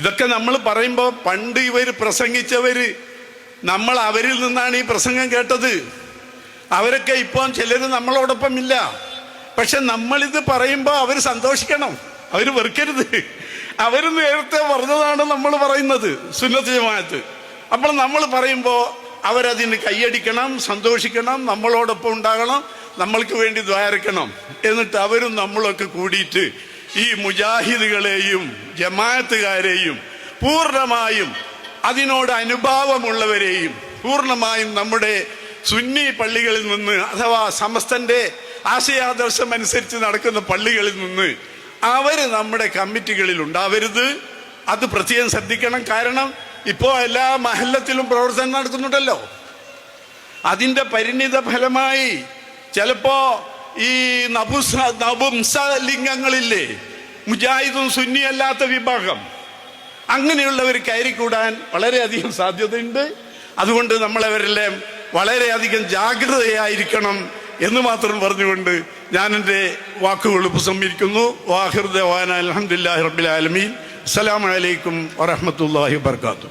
ഇതൊക്കെ നമ്മൾ പറയുമ്പോൾ പണ്ട് ഇവർ പ്രസംഗിച്ചവര് നമ്മൾ അവരിൽ നിന്നാണ് ഈ പ്രസംഗം കേട്ടത്. അവരൊക്കെ ഇപ്പോൾ ചിലർ നമ്മളോടൊപ്പം ഇല്ല. പക്ഷെ നമ്മളിത് പറയുമ്പോൾ അവർ സന്തോഷിക്കണം. അവർ വെറുക്കരുത്. അവർ നേരത്തെ പറഞ്ഞതാണ് നമ്മൾ പറയുന്നത് സുന്നത്ത് അപ്പോൾ നമ്മൾ പറയുമ്പോൾ അവരതിന് കൈയടിക്കണം സന്തോഷിക്കണം നമ്മളോടൊപ്പം ഉണ്ടാകണം നമ്മൾക്ക് വേണ്ടി ദ്വാരക്കണം. എന്നിട്ട് അവരും നമ്മളൊക്കെ കൂടിയിട്ട് ഈ മുജാഹിദുകളെയും ജമാഅത്തുകാരെയും പൂർണമായും അതിനോട് അനുഭാവമുള്ളവരെയും പൂർണമായും നമ്മുടെ സുന്നി പള്ളികളിൽ നിന്ന് അഥവാ സമസ്തന്റെ ആശയാദർശം അനുസരിച്ച് നടക്കുന്ന പള്ളികളിൽ നിന്ന് അവർ നമ്മുടെ കമ്മിറ്റികളിൽ ഉണ്ടാവരുത്. അത് പ്രത്യേകം ശ്രദ്ധിക്കണം. കാരണം ഇപ്പോ എല്ലാ മഹല്ലത്തിലും പ്രവർത്തനം നടക്കുന്നുണ്ടല്ലോ. അതിന്റെ പരിണിത ഫലമായി ചിലപ്പോ ഈ നപുസ നപുംസ ലിംഗങ്ങളില്ലേ മുജാഹിദും സുന്നിയല്ലാത്ത വിഭാഗം. അങ്ങനെയുള്ളവർ കയറിക്കൂടാൻ വളരെയധികം സാധ്യതയുണ്ട്. അതുകൊണ്ട് നമ്മളവരെല്ലാം വളരെയധികം ജാഗ്രതയായിരിക്കണം എന്ന് മാത്രം പറഞ്ഞുകൊണ്ട് ഞാൻ എന്റെ വാക്കുകൾ ഉപസംഹരിക്കുന്നു. വാഹിർദവാന അലഹമുല്ലാ റബിലാലമീൻ അസ്സലാമലൈക്കും വറഹമത്തല്ലാഹി വർക്കാത്തു